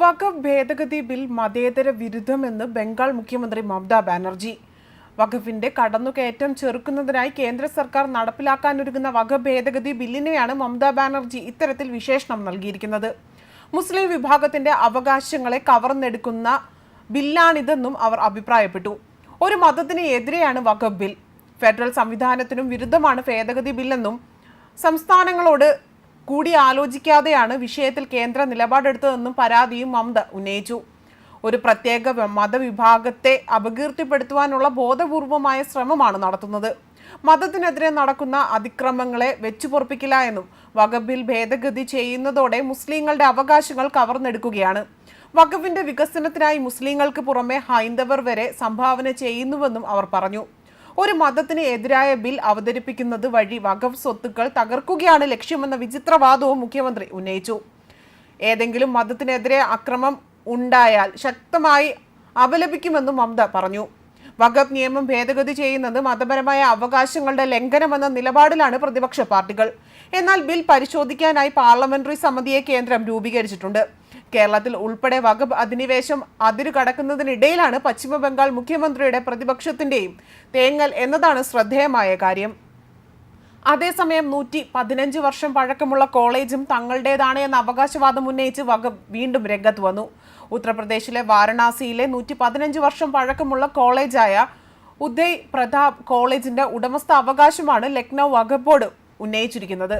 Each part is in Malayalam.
വഖഫ് ഭേദഗതി ബിൽ മതേതര വിരുദ്ധമെന്ന് ബംഗാൾ മുഖ്യമന്ത്രി മമതാ ബാനർജി. വഖഫിന്റെ കടന്നുകയറ്റം ചെറുക്കുന്നതിനായി കേന്ദ്ര സർക്കാർ നടപ്പിലാക്കാനൊരുങ്ങുന്ന വഖഫ് ഭേദഗതി ബില്ലിനെയാണ് മമതാ ബാനർജി ഇത്തരത്തിൽ വിശേഷണം നൽകിയിരിക്കുന്നത്. മുസ്ലിം വിഭാഗത്തിന്റെ അവകാശങ്ങളെ കവർന്നെടുക്കുന്ന ബില്ലാണിതെന്നും അവർ അഭിപ്രായപ്പെട്ടു. ഒരു മതത്തിന് എതിരെയാണ് വഖഫ് ബിൽ. ഫെഡറൽ സംവിധാനത്തിനും വിരുദ്ധമാണ് ഭേദഗതി ബില്ലെന്നും സംസ്ഥാനങ്ങളോട് കൂടി ആലോചിക്കാതെയാണ് വിഷയത്തിൽ കേന്ദ്ര നിലപാടെടുത്തതെന്നും പരാതിയും മമത ഉന്നയിച്ചു. ഒരു പ്രത്യേക മതവിഭാഗത്തെ അപകീർത്തിപ്പെടുത്തുവാനുള്ള ബോധപൂർവമായ ശ്രമമാണ് നടത്തുന്നത്. മതത്തിനെതിരെ നടക്കുന്ന അതിക്രമങ്ങളെ വെച്ചുപൊറപ്പിക്കില്ല എന്നും വകുപ്പിൽ ഭേദഗതി ചെയ്യുന്നതോടെ മുസ്ലിങ്ങളുടെ അവകാശങ്ങൾ കവർന്നെടുക്കുകയാണ്. വഖഫിന്റെ വികസനത്തിനായി മുസ്ലിങ്ങൾക്ക് പുറമെ ഹൈന്ദവർ വരെ സംഭാവന ചെയ്യുന്നുവെന്നും അവർ പറഞ്ഞു. ഒരു മതത്തിന് എതിരായ ബിൽ അവതരിപ്പിക്കുന്നത് വഴി വഖഫ് സ്വത്തുക്കൾ തകർക്കുകയാണ് ലക്ഷ്യമെന്ന വിചിത്രവാദവും മുഖ്യമന്ത്രി ഉന്നയിച്ചു. ഏതെങ്കിലും മതത്തിനെതിരെ അക്രമം ഉണ്ടായാൽ ശക്തമായി അപലപിക്കുമെന്നും മമത പറഞ്ഞു. വഖഫ് നിയമം ഭേദഗതി ചെയ്യുന്നത് മതപരമായ അവകാശങ്ങളുടെ ലംഘനമെന്ന നിലപാടിലാണ് പ്രതിപക്ഷ പാർട്ടികൾ. എന്നാൽ ബിൽ പരിശോധിക്കാനായി പാർലമെന്ററി സമിതിയെ കേന്ദ്രം രൂപീകരിച്ചിട്ടുണ്ട്. കേരളത്തിൽ ഉൾപ്പെടെ വകുപ്പ് അധിനിവേശം അതിരു കടക്കുന്നതിനിടയിലാണ് പശ്ചിമ ബംഗാൾ മുഖ്യമന്ത്രിയുടെ പ്രതിപക്ഷത്തിന്റെയും തേങ്ങൽ എന്നതാണ് ശ്രദ്ധേയമായ കാര്യം. അതേസമയം നൂറ്റി പതിനഞ്ച് വർഷം പഴക്കമുള്ള കോളേജും തങ്ങളുടേതാണ് എന്ന അവകാശവാദം ഉന്നയിച്ച് വകുപ്പ് വീണ്ടും രംഗത്ത് വന്നു. ഉത്തർപ്രദേശിലെ വാരണാസിയിലെ നൂറ്റി പതിനഞ്ച് വർഷം പഴക്കമുള്ള കോളേജായ ഉദയ് പ്രതാപ് കോളേജിന്റെ ഉടമസ്ഥ അവകാശമാണ് ലക്നൗ വകുപ്പോട് ഉന്നയിച്ചിരിക്കുന്നത്.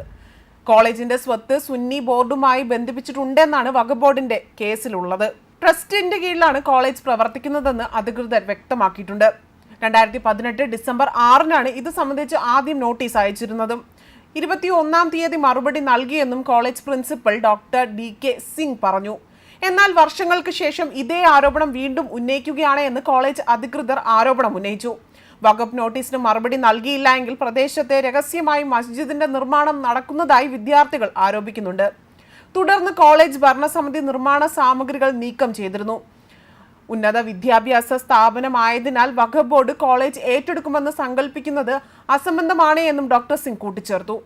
കോളേജിന്റെ സ്വത്ത് സുന്നി ബോർഡുമായി ബന്ധിപ്പിച്ചിട്ടുണ്ടെന്നാണ് വകബോർഡിന്റെ ബോർഡിന്റെ കേസിലുള്ളത്. ട്രസ്റ്റിന്റെ കീഴിലാണ് കോളേജ് പ്രവർത്തിക്കുന്നതെന്ന് അധികൃതർ വ്യക്തമാക്കിയിട്ടുണ്ട്. രണ്ടായിരത്തി പതിനെട്ട് ഡിസംബർ ആറിനാണ് ഇത് സംബന്ധിച്ച് ആദ്യം നോട്ടീസ് അയച്ചിരുന്നതും. ഇരുപത്തി ഒന്നാം തീയതി മറുപടി നൽകിയെന്നും college principal doctor D K Singh പറഞ്ഞു. എന്നാൽ വർഷങ്ങൾക്ക് ശേഷം ഇതേ ആരോപണം വീണ്ടും ഉന്നയിക്കുകയാണ് എന്ന് കോളേജ് അധികൃതർ ആരോപണം ഉന്നയിച്ചു. വഖഫ് നോട്ടീസിന് മറുപടി നൽകിയില്ല എങ്കിൽ പ്രദേശത്തെ രഹസ്യമായി മസ്ജിദിന്റെ നിർമ്മാണം നടക്കുന്നതായി വിദ്യാർത്ഥികൾ ആരോപിക്കുന്നുണ്ട്. തുടർന്ന് കോളേജ് ഭരണസമിതി നിർമ്മാണ സാമഗ്രികൾ നീക്കം ചെയ്തിരുന്നു. ഉന്നത വിദ്യാഭ്യാസ സ്ഥാപനമായതിനാൽ വഖഫ് ബോർഡ് കോളേജ് ഏറ്റെടുക്കുമെന്ന് സങ്കല്പിക്കുന്നത് അസംബന്ധമാണ് എന്നും ഡോക്ടർ സിംഗ് കൂട്ടിച്ചേർത്തു.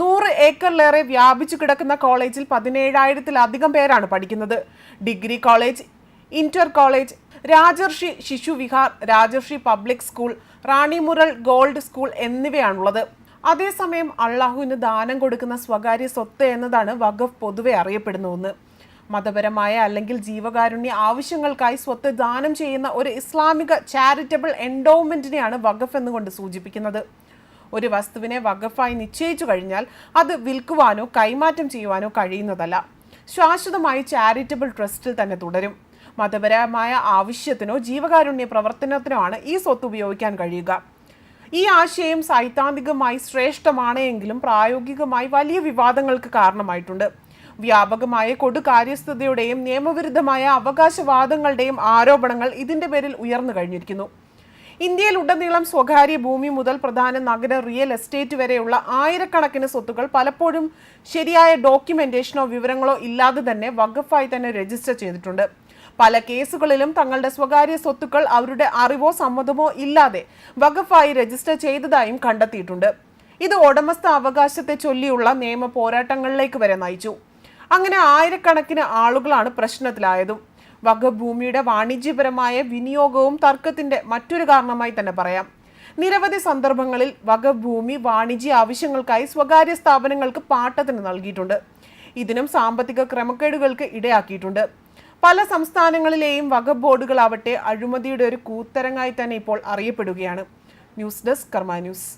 നൂറ് ഏക്കറിലേറെ വ്യാപിച്ചു കിടക്കുന്ന കോളേജിൽ പതിനേഴായിരത്തിലധികം പേരാണ് പഠിക്കുന്നത്. Degree college inter college Rajarshi Shishuvihar Rajarshi public school Ranimural gold school എന്നിവയാണുള്ളത്. അതേസമയം അള്ളാഹുവിന് ദാനം കൊടുക്കുന്ന സ്വകാര്യ സ്വത്ത് എന്നതാണ് വഖഫ് പൊതുവെ അറിയപ്പെടുന്ന ഒന്ന് മതപരമായ അല്ലെങ്കിൽ ജീവകാരുണ്യ ആവശ്യങ്ങൾക്കായി സ്വത്ത് ദാനം ചെയ്യുന്ന ഒരു ഇസ്ലാമിക ചാരിറ്റബിൾ എൻഡോവ്മെന്റിനെയാണ് വഖഫ് എന്നുകൊണ്ട് സൂചിപ്പിക്കുന്നത്. ഒരു വസ്തുവിനെ വഖഫായി നിശ്ചയിച്ചു കഴിഞ്ഞാൽ അത് വിൽക്കുവാനോ കൈമാറ്റം ചെയ്യുവാനോ കഴിയുന്നതല്ല. ശാശ്വതമായി ചാരിറ്റബിൾ ട്രസ്റ്റിൽ തന്നെ തുടരും. മതപരമായ ആവശ്യത്തിനോ ജീവകാരുണ്യ പ്രവർത്തനത്തിനോ ആണ് ഈ സ്വത്ത് ഉപയോഗിക്കാൻ കഴിയുക. ഈ ആശയം സൈദ്ധാന്തികമായി ശ്രേഷ്ഠമാണ് എങ്കിലും പ്രായോഗികമായി വലിയ വിവാദങ്ങൾക്ക് കാരണമായിട്ടുണ്ട്. വ്യാപകമായ കൊടുകാര്യസ്ഥതയുടെയും നിയമവിരുദ്ധമായ അവകാശവാദങ്ങളുടെയും ആരോപണങ്ങൾ ഇതിന്റെ പേരിൽ ഉയർന്നു കഴിഞ്ഞിരിക്കുന്നു. ഇന്ത്യയിൽ ഉടനീളം സ്വകാര്യ ഭൂമി മുതൽ പ്രധാന നഗര റിയൽ എസ്റ്റേറ്റ് വരെയുള്ള ആയിരക്കണക്കിന് സ്വത്തുക്കൾ പലപ്പോഴും ശരിയായ ഡോക്യുമെന്റേഷനോ വിവരങ്ങളോ ഇല്ലാതെ തന്നെ വഖഫായി തന്നെ രജിസ്റ്റർ ചെയ്തിട്ടുണ്ട്. പല കേസുകളിലും തങ്ങളുടെ സ്വകാര്യ സ്വത്തുക്കൾ അവരുടെ അറിവോ സമ്മതമോ ഇല്ലാതെ വഖഫായി രജിസ്റ്റർ ചെയ്തതായും കണ്ടെത്തിയിട്ടുണ്ട്. ഇത് ഉടമസ്ഥ അവകാശത്തെ ചൊല്ലിയുള്ള നിയമ പോരാട്ടങ്ങളിലേക്ക് വരെ നയിച്ചു. അങ്ങനെ ആയിരക്കണക്കിന് ആളുകളാണ് പ്രശ്നത്തിലായതും. വഖഫ് ഭൂമിയുടെ വാണിജ്യപരമായ വിനിയോഗവും തർക്കത്തിന്റെ മറ്റൊരു കാരണമായി തന്നെ പറയാം. നിരവധി സന്ദർഭങ്ങളിൽ വകഭൂമി ഭൂമി വാണിജ്യ ആവശ്യങ്ങൾക്കായി സ്വകാര്യ സ്ഥാപനങ്ങൾക്ക് പാട്ടത്തിന് നൽകിയിട്ടുണ്ട്. ഇതിനും സാമ്പത്തിക ക്രമക്കേടുകൾക്ക് ഇടയാക്കിയിട്ടുണ്ട്. പല സംസ്ഥാനങ്ങളിലെയും വകബോർഡുകളാവട്ടെ ബോർഡുകളാവട്ടെ അഴിമതിയുടെ ഒരു കൂത്തരങ്ങായി തന്നെ ഇപ്പോൾ അറിയപ്പെടുകയാണ്. News desk Karma news.